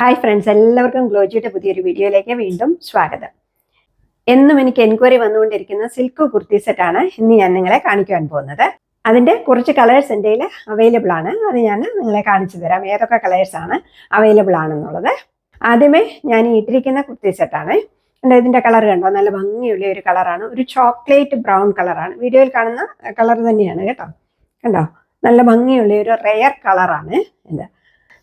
Hi friends എല്ലാവർക്കും ഗ്ലോജിയുടെ പുതിയൊരു വീഡിയോയിലേക്ക് വീണ്ടും സ്വാഗതം. എന്നും എനിക്ക് എൻക്വയറി വന്നുകൊണ്ടിരിക്കുന്ന സിൽക്ക് കുർത്തി സെറ്റാണ് ഇന്ന് ഞാൻ നിങ്ങളെ കാണിക്കാൻ പോകുന്നത്. അതിന്റെ കുറച്ച് കളേഴ്സ് എന്റെ അവൈലബിൾ ആണ്. അത് ഞാൻ നിങ്ങളെ കാണിച്ചു തരാം. ഏതൊക്കെ കളേഴ്സ് ആണ് അവൈലബിൾ ആണെന്നുള്ളത്. ആദ്യമേ ഞാൻ ഈ ഇട്ടിരിക്കുന്ന കുർത്തി സെറ്റാണ് എന്റെ ഇതിന്റെ കളർ കണ്ടോ? നല്ല ഭംഗിയുള്ള ഒരു കളറാണ് ഒരു ചോക്ലേറ്റ് ബ്രൗൺ കളറാണ് വീഡിയോയിൽ കാണുന്ന കളർ തന്നെയാണ് കേട്ടോ. കണ്ടോ? നല്ല ഭംഗിയുള്ള ഒരു റെയർ കളറാണ് ഇത്.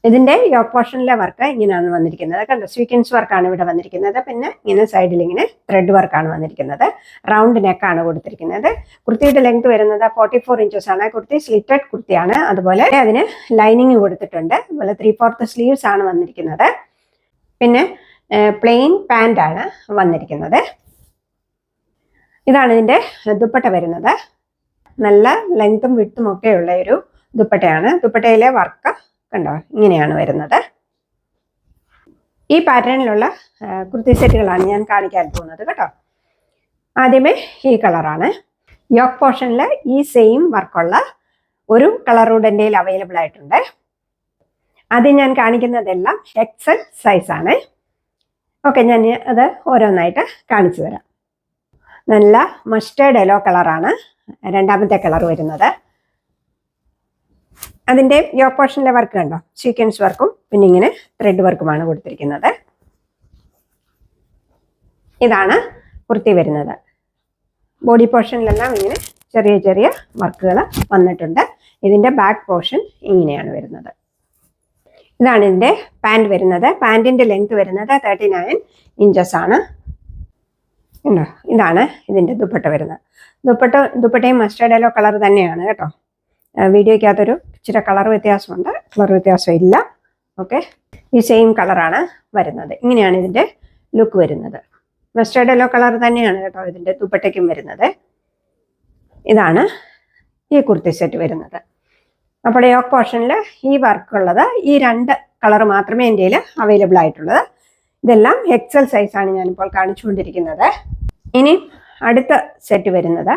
ഇതിന്റെ യോക്ക് പോർഷനിലെ വർക്ക് ഇങ്ങനെയാണ് വന്നിരിക്കുന്നത്. കണ്ടോ സ്വീക്വൻസ് വർക്കാണ് ഇവിടെ വന്നിരിക്കുന്നത്. പിന്നെ ഇങ്ങനെ സൈഡിൽ ഇങ്ങനെ ത്രെഡ് വർക്കാണ് വന്നിരിക്കുന്നത്. റൗണ്ട് നെക്കാണ് കൊടുത്തിരിക്കുന്നത്. കുർത്തിയുടെ ലെങ്ത് വരുന്നത് ഫോർട്ടി ഫോർ ഇഞ്ചസ് ആണ്. കുർത്തി സ്ലിറ്റഡ് കുർത്തിയാണ്. അതുപോലെ അതിന് ലൈനിങ് കൊടുത്തിട്ടുണ്ട്. അതുപോലെ ത്രീ ഫോർത്ത് സ്ലീവ്സ് ആണ് വന്നിരിക്കുന്നത്. പിന്നെ പ്ലെയിൻ പാന്റ് ആണ് വന്നിരിക്കുന്നത്. ഇതാണ് ഇതിന്റെ ദുപ്പട്ട വരുന്നത്. നല്ല ലെങ്ത്തും വിട്ടും ഒക്കെ ഉള്ള ഒരു ദുപ്പട്ടയാണ്. ദുപ്പട്ടയിലെ വർക്ക് കണ്ടോ? ഇങ്ങനെയാണ് വരുന്നത്. ഈ പാറ്റേണിലുള്ള കുർത്തി സെറ്റുകളാണ് ഞാൻ കാണിക്കാൻ പോകുന്നത് കേട്ടോ. ആദ്യമേ ഈ കളറാണ്. യോക്ക് പോർഷനിൽ ഈ സെയിം വർക്കുള്ള ഒരു കളർ കൂടെ എന്റെ അവൈലബിൾ ആയിട്ടുണ്ട്. അത് ഞാൻ കാണിക്കുന്നതെല്ലാം എക്സൽ സൈസാണ് ഓക്കെ ഞാൻ അത് ഓരോന്നായിട്ട് കാണിച്ചു തരാം. നല്ല മസ്റ്റേഡ് യെല്ലോ കളറാണ് രണ്ടാമത്തെ കളർ വരുന്നത്. അതിന്റെ യോ പോർഷനിലെ വർക്ക് കണ്ടോ? സീക്വൻസ് വർക്കും പിന്നെ ഇങ്ങനെ ത്രെഡ് വർക്കുമാണ് കൊടുത്തിരിക്കുന്നത്. ഇതാണ് കുർത്തി വരുന്നത്. ബോഡി പോർഷനിലെല്ലാം ഇങ്ങനെ ചെറിയ ചെറിയ വർക്കുകൾ വന്നിട്ടുണ്ട്. ഇതിന്റെ ബാക്ക് പോർഷൻ ഇങ്ങനെയാണ് വരുന്നത്. ഇതാണ് ഇതിന്റെ പാന്റ് വരുന്നത്. പാന്റിന്റെ ലെങ്ത് വരുന്നത് തേർട്ടി നയൻ ഇഞ്ചസ് ആണ് ഇതാണ് ഇതിന്റെ ദുപ്പട്ട വരുന്നത്. ദുപ്പട്ട ദുപ്പട്ടയും മസ്റ്റേർഡ് യെല്ലോ കളർ തന്നെയാണ് കേട്ടോ. വീഡിയോയ്ക്കകത്തൊരു ഇച്ചിരി കളർ വ്യത്യാസമുണ്ട്. കളർ വ്യത്യാസം ഇല്ല ഓക്കെ. ഈ സെയിം കളറാണ് വരുന്നത്. ഇങ്ങനെയാണ് ഇതിന്റെ ലുക്ക് വരുന്നത്. മസ്റ്റേർഡ് യെല്ലോ കളർ തന്നെയാണ് കേട്ടോ ഇതിന്റെ ദുപ്പട്ടയ്ക്കും വരുന്നത്. ഇതാണ് ഈ കുർത്തി സെറ്റ് വരുന്നത്. അപ്പോൾ യോക്ക് പോർഷനിൽ ഈ വർക്കുള്ളത് ഈ രണ്ട് കളർ മാത്രമേ കയ്യിൽ അവൈലബിൾ ആയിട്ടുള്ളത്. ഇതെല്ലാം എക്സൽ സൈസാണ് ഞാനിപ്പോൾ കാണിച്ചുകൊണ്ടിരിക്കുന്നത്. ഇനി അടുത്ത സെറ്റ് വരുന്നത്.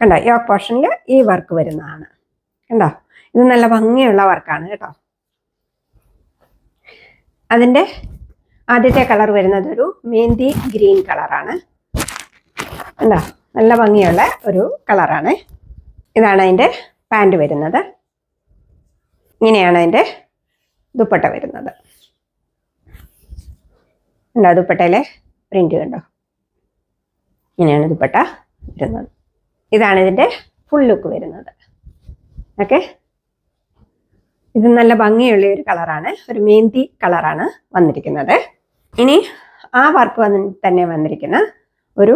കണ്ടോ യോക്ക് പോർഷനിൽ ഈ വർക്ക് വരുന്നതാണ്. കണ്ടോ? ഇത് നല്ല ഭംഗിയുള്ള വർക്കാണ് കേട്ടോ. അതിന്റെ ആദ്യത്തെ കളർ വരുന്നത് ഒരു മേന്തി ഗ്രീൻ കളറാണ്. കണ്ടോ? നല്ല ഭംഗിയുള്ള ഒരു കളറാണ്. ഇതാണ് അതിന്റെ പാന്റ് വരുന്നത്. ഇങ്ങനെയാണ് അതിന്റെ ദുപ്പട്ട വരുന്നത്. ഉണ്ടോ ദുപ്പട്ടയിലെ പ്രിന്റ് കണ്ടോ? ഇങ്ങനെയാണ് ദുപ്പട്ട വരുന്നത്. ഇതാണ് ഇതിന്റെ ഫുൾ ലുക്ക് വരുന്നത്. ഓക്കെ. ഇത് നല്ല ഭംഗിയുള്ള ഒരു കളറാണ്. ഒരു മേന്തി കളറാണ് വന്നിരിക്കുന്നത്. ഇനി ആ വർക്ക് വന്ന് തന്നെ വന്നിരിക്കുന്ന ഒരു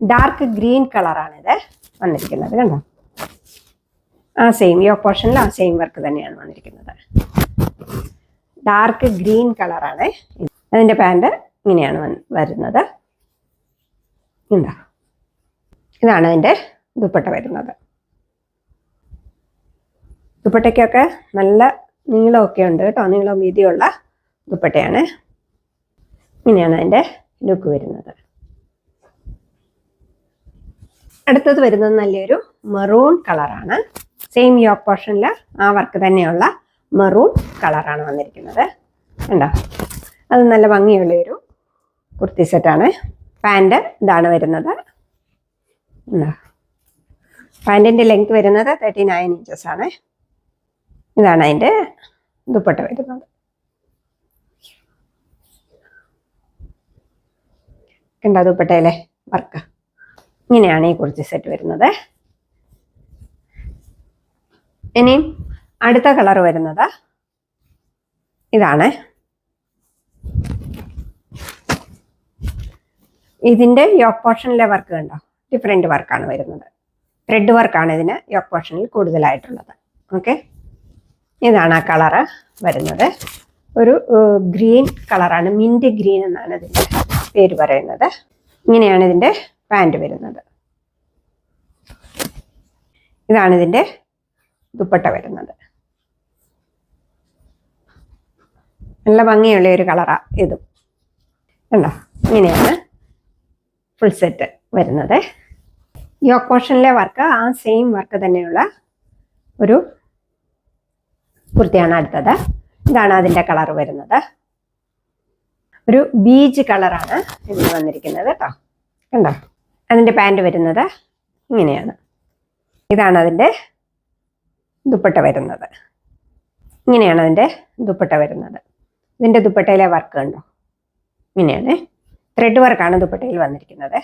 ഡാർക്ക് ഗ്രീൻ കളറാണിത് വന്നിരിക്കുന്നത് കണ്ടോ? ആ സെയിം ഈ പോർഷനിൽ ആ സെയിം വർക്ക് തന്നെയാണ് വന്നിരിക്കുന്നത്. ഡാർക്ക് ഗ്രീൻ കളറാണ് അതിന്റെ പാന്റ് ഇങ്ങനെയാണ് വരുന്നത്. ഉണ്ടോ ഇതാണ് അതിന്റെ ദുപ്പട്ട വരുന്നത്. ദുപ്പട്ടയ്ക്കൊക്കെ നല്ല നീളമൊക്കെ ഉണ്ട് കേട്ടോ. നീളം വീതിയുള്ള ദുപ്പട്ടയാണ്. ഇങ്ങനെയാണ് അതിന്റെ ലുക്ക് വരുന്നത്. അടുത്തത് വരുന്നത് നല്ലൊരു മെറൂൺ കളറാണ്. സെയിം യോക്ക് പോർഷനിൽ ആ വർക്ക് തന്നെയുള്ള മെറൂൺ കളറാണ് വന്നിരിക്കുന്നത്. കണ്ടോ? അത് നല്ല ഭംഗിയുള്ള ഒരു കുർത്തി സെറ്റാണ്. പാന്റ് ഇതാണ് വരുന്നത്. പാന്റിന്റെ ലെങ്ത് വരുന്നത് തേർട്ടി നയൻ ഇഞ്ചസ് ആണ്. ഇതാണ് അതിന്റെ ദുപ്പട്ട വരുന്നത് കണ്ടോ ദുപ്പട്ടയിലെ വർക്ക്? ഇങ്ങനെയാണ് ഈ കുറച്ച് സെറ്റ് വരുന്നത്. ഇനി അടുത്ത കളർ വരുന്നത് ഇതാണ്. ഇതിന്റെ യോക്ക് പോർഷനിലെ വർക്ക് കണ്ടോ? ഡിഫറെന്റ് വർക്കാണ് വരുന്നത്. ത്രെഡ് വർക്കാണ് ഇതിന് യോക്ക് പോർഷനിൽ കൂടുതലായിട്ടുള്ളത്. ഓക്കെ ഇതാണ് ആ കളറ് വരുന്നത് ഒരു ഗ്രീൻ കളറാണ് മിന്റ് ഗ്രീൻ എന്നാണ് ഇതിന്റെ പേര് പറയുന്നത് ഇങ്ങനെയാണ് ഇതിന്റെ പാന്റ് വരുന്നത് ഇതാണ് ഇതിന്റെ ദുപ്പട്ട വരുന്നത് നല്ല ഭംഗിയുള്ള ഒരു കളറാണ് ഇതും കണ്ടോ ഇങ്ങനെയാണ് ഫുൾ സെറ്റ് വരുന്നത് യോക്ക് പോർഷനിലെ വർക്ക് ആ സെയിം വർക്ക് തന്നെയുള്ള ഒരു കുർത്തിയാണ് അടുത്തത്. ഇതാണ് അതിന്റെ കളർ വരുന്നത്. ഒരു ബീച്ച് കളറാണ് ഇതിൽ വന്നിരിക്കുന്നത് കേട്ടോ. കണ്ടോ? അതിന്റെ പാന്റ് വരുന്നത് ഇങ്ങനെയാണ്. ഇതാണ് അതിന്റെ ദുപ്പട്ട വരുന്നത്. ഇങ്ങനെയാണ് അതിന്റെ ദുപ്പട്ട വരുന്നത്. ഇതിന്റെ ദുപ്പട്ടയിലെ വർക്ക് കണ്ടോ? ഇങ്ങനെയാണ്. ത്രെഡ് വർക്കാണ് ദുപ്പട്ടയിൽ വന്നിരിക്കുന്നത്.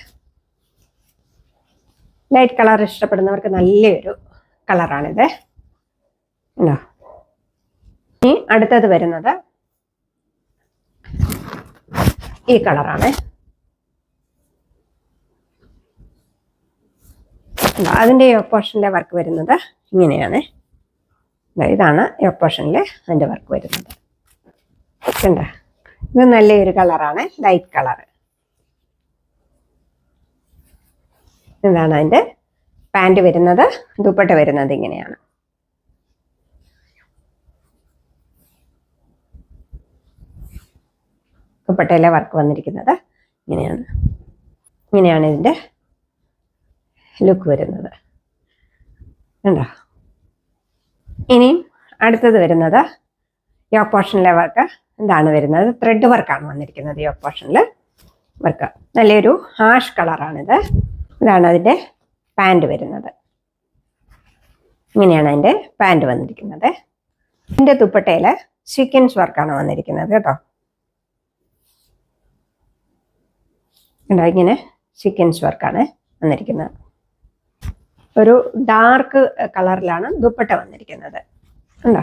ലൈറ്റ് കളർ ഇഷ്ടപ്പെടുന്നവർക്ക് നല്ലൊരു കളറാണിത് ഉണ്ടോ ഇനി അടുത്തത് വരുന്നത് ഈ കളറാണ്? അതിന്റെ പോർഷനിലെ വർക്ക് വരുന്നത് ഇങ്ങനെയാണ്. ഇതാണ് പോർഷനിലെ അതിന്റെ വർക്ക് വരുന്നത്. ഇത് നല്ലൊരു കളറാണ് ലൈറ്റ് കളർ ഇതാണ് അതിന്റെ പാന്റ് വരുന്നത് ദുപ്പട്ട വരുന്നത് ഇങ്ങനെയാണ്. ദുപ്പട്ടയിലെ വർക്ക് വന്നിരിക്കുന്നത്. ഇങ്ങനെയാണ്. ഇങ്ങനെയാണ് ഇതിന്റെ ലുക്ക് വരുന്നത്. കണ്ടോ? ഇനിയും അടുത്തത് വരുന്നത് യോക്ക് പോർഷനിലെ വർക്ക് എന്താണ് വരുന്നത്? ത്രെഡ് വർക്കാണ് വന്നിരിക്കുന്നത് യോക്ക് പോർഷനിൽ വർക്ക് നല്ലൊരു ഹാഷ് കളറാണിത് ഇതാണ് അതിന്റെ പാന്റ് വരുന്നത്. ഇങ്ങനെയാണ് അതിന്റെ പാന്റ് വന്നിരിക്കുന്നത്. ഇതിന്റെ ദുപ്പട്ടയിൽ സീക്വൻസ് വർക്കാണ് വന്നിരിക്കുന്നത് കേട്ടോ. കണ്ടോ ഇങ്ങനെ ചിക്കൻസ് വർക്കാണ് വന്നിരിക്കുന്നത്. ഒരു ഡാർക്ക് കളറിലാണ് ദുപ്പട്ട വന്നിരിക്കുന്നത്. ഉണ്ടോ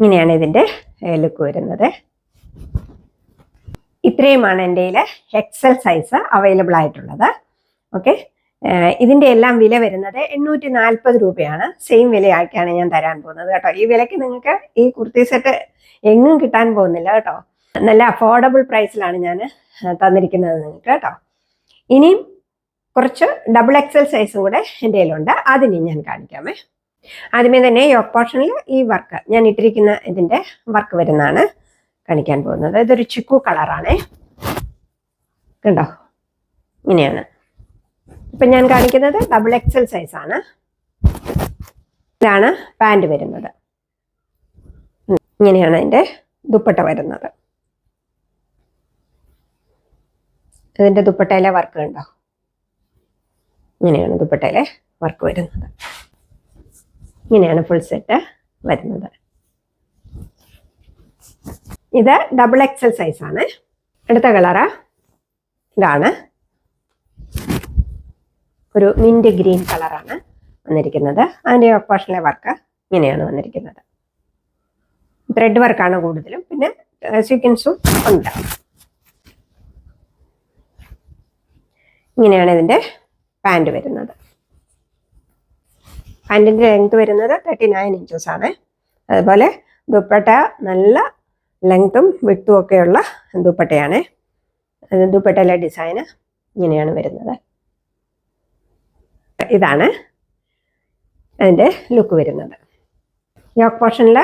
ഇങ്ങനെയാണ് ഇതിന്റെ ലുക്ക് വരുന്നത്. ഇത്രയുമാണ് എന്റെ എക്സൽ സൈസ് അവൈലബിൾ ആയിട്ടുള്ളത്. ഓക്കെ ഇതിന്റെ എല്ലാം വില വരുന്നത് എണ്ണൂറ്റി നാൽപ്പത് രൂപയാണ്. സെയിം വിലയാക്കിയാണ് ഞാൻ തരാൻ പോകുന്നത് കേട്ടോ. ഈ വിലയ്ക്ക് നിങ്ങൾക്ക് ഈ കുർത്തി സെറ്റ് എങ്ങും കിട്ടാൻ പോകുന്നില്ല കേട്ടോ. നല്ല അഫോർഡബിൾ പ്രൈസിലാണ് ഞാൻ തന്നിരിക്കുന്നത് നിങ്ങൾക്ക് കേട്ടോ. ഇനിയും കുറച്ച് ഡബിൾ എക്സൽ സൈസും കൂടെ എന്റെ കയ്യിലുണ്ട്. അതിനി ഞാൻ കാണിക്കാമേ. ആദ്യമേ തന്നെ യോക്ക് പോർഷനിൽ ഈ വർക്ക് ഞാൻ ഇട്ടിരിക്കുന്ന ഇതിന്റെ വർക്ക് വരുന്നതാണ് കാണിക്കാൻ പോകുന്നത്. ഇതൊരു ചിക്കു കളറാണേ കണ്ടോ? ഇങ്ങനെയാണ്. ഇപ്പം ഞാൻ കാണിക്കുന്നത് ഡബിൾ എക്സൽ സൈസാണ് ഇതാണ് പാന്റ് വരുന്നത്. ഇങ്ങനെയാണ് അതിന്റെ ദുപ്പട്ട വരുന്നത്. ഇതിന്റെ ദുപ്പട്ടയിലെ വർക്ക് കണ്ടോ? ഇങ്ങനെയാണ് ദുപ്പട്ടയിലെ വർക്ക് വരുന്നത്. ഇങ്ങനെയാണ് ഫുൾ സെറ്റ് വരുന്നത്. ഇത് ഡബിൾ എക്സൽ സൈസ് ആണ്. അടുത്ത കളറ് ഇതാണ്. ഒരു മിന്റ് ഗ്രീൻ കളറാണ് വന്നിരിക്കുന്നത്. അതിന്റെ ഓപ്പറേഷനിലെ വർക്ക് ഇങ്ങനെയാണ് വന്നിരിക്കുന്നത്. ത്രെഡ് വർക്കാണ് കൂടുതലും. പിന്നെ സീക്വൻസും ഉണ്ട്. ഇങ്ങനെയാണ് ഇതിന്റെ പാന്റ് വരുന്നത്. പാന്റിന്റെ ലെങ്ത് വരുന്നത് തേർട്ടി നയൻ ഇഞ്ചസ് ആണ്. അതുപോലെ ദുപ്പട്ട നല്ല ലെങ്ത്തും വിട്ടും ഒക്കെയുള്ള ദുപ്പട്ടയാണ്. ദുപ്പട്ടയിലെ ഡിസൈന് ഇങ്ങനെയാണ് വരുന്നത്. ഇതാണ് അതിന്റെ ലുക്ക് വരുന്നത്. യോക്ക് പോർഷനിൽ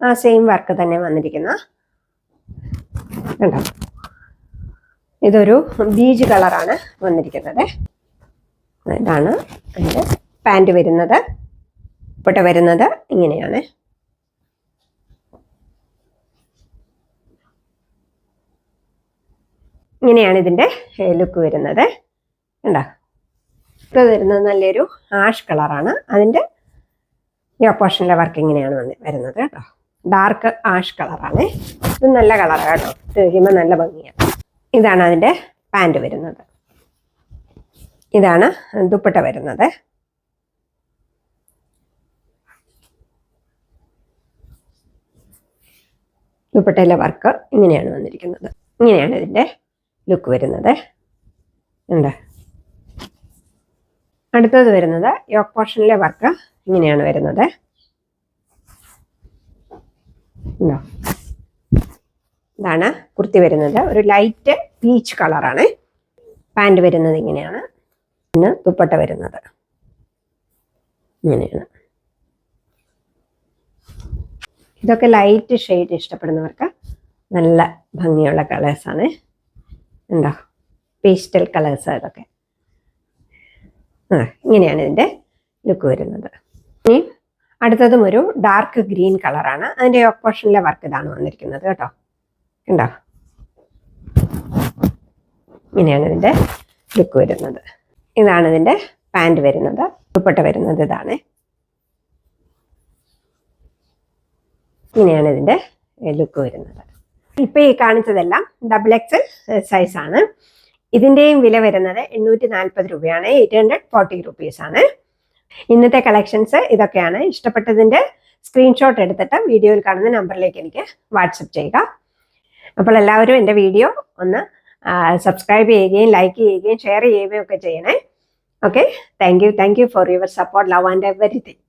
ആ സെയിം വർക്ക് തന്നെ വന്നിരിക്കുന്ന. കണ്ടോ? ഇതൊരു ബീജ് കളറാണ് വന്നിരിക്കുന്നത്. ഇതാണ് അതിന്റെ പാന്റ് വരുന്നത്. പൊട്ട വരുന്നത് ഇങ്ങനെയാണ്. ഇങ്ങനെയാണ് ഇതിന്റെ ലുക്ക് വരുന്നത്. കണ്ടോ? ഇത് വരുന്നത് നല്ലൊരു ആഷ് കളറാണ്. അതിന്റെ ഈ ഓപ്പോഷനിലെ വർക്ക് ഇങ്ങനെയാണ് വന്ന് വരുന്നത് കേട്ടോ. ഡാർക്ക് ആഷ് കളറാണ്. ഇത് നല്ല കളറാണ് കേട്ടോ. ഇത് കഴിയുമ്പോൾ നല്ല ഭംഗിയാണ്. ഇതാണ് അതിന്റെ പാന്റ് വരുന്നത്. ഇതാണ് ദുപ്പട്ട വരുന്നത്. ദുപ്പട്ടയിലെ വർക്ക് ഇങ്ങനെയാണ് വന്നിരിക്കുന്നത്. ഇങ്ങനെയാണ് ഇതിന്റെ ലുക്ക് വരുന്നത്. ഉണ്ട് അടുത്തത് വരുന്നത് യോക്ക് പോർഷനിലെ വർക്ക് ഇങ്ങനെയാണ് വരുന്നത്. ഉണ്ടോ ഇതാണ് കുർത്തി വരുന്നത്. ഒരു ലൈറ്റ് പീച്ച് കളറാണ് പാന്റ് വരുന്നത് ഇങ്ങനെയാണ്. പിന്നെ ദുപ്പട്ട വരുന്നത്. ഇങ്ങനെയാണ്. ഇതൊക്കെ ലൈറ്റ് ഷെയ്ഡ് ഇഷ്ടപ്പെടുന്നവർക്ക് നല്ല ഭംഗിയുള്ള കളേഴ്സാണ് എന്താ? പേസ്റ്റൽ കളേഴ്സ് ഇതൊക്കെ. ആ ഇങ്ങനെയാണ് ഇതിന്റെ ലുക്ക് വരുന്നത്. ഇനി അടുത്തതും ഒരു ഡാർക്ക് ഗ്രീൻ കളറാണ് അതിന്റെ ഓപ്പോഷനിലെ വർക്ക് ഇതാണ് വന്നിരിക്കുന്നത് കേട്ടോ. ഉണ്ടോ ഇങ്ങനെയാണ് ഇതിന്റെ ലുക്ക് വരുന്നത്. ഇതാണ് ഇതിന്റെ പാന്റ് വരുന്നത്. ദുപ്പട്ട വരുന്നത് ഇതാണ്. ഇങ്ങനെയാണ് ഇതിന്റെ ലുക്ക് വരുന്നത്. ഇപ്പം ഈ കാണിച്ചതെല്ലാം ഡബിൾ എക്സൽ സൈസാണ് ഇതിന്റെയും വില വരുന്നത് എണ്ണൂറ്റി നാൽപ്പത് രൂപയാണ്. എയ്റ്റ് ഹൺഡ്രഡ് ഫോർട്ടി റുപ്പീസ് ആണ്. ഇന്നത്തെ കളക്ഷൻസ് ഇതൊക്കെയാണ്. ഇഷ്ടപ്പെട്ടതിന്റെ സ്ക്രീൻഷോട്ട് എടുത്തിട്ട് വീഡിയോയിൽ കാണുന്ന നമ്പറിലേക്ക് എനിക്ക് വാട്സപ്പ് ചെയ്യുക. അപ്പോൾ എല്ലാവരും എന്റെ വീഡിയോ ഒന്ന് സബ്സ്ക്രൈബ് ചെയ്യുകയും ലൈക്ക് ചെയ്യുകയും ഷെയർ ചെയ്യുകയും ഒക്കെ ചെയ്യണേ. Okay thank you thank you for your support love and everything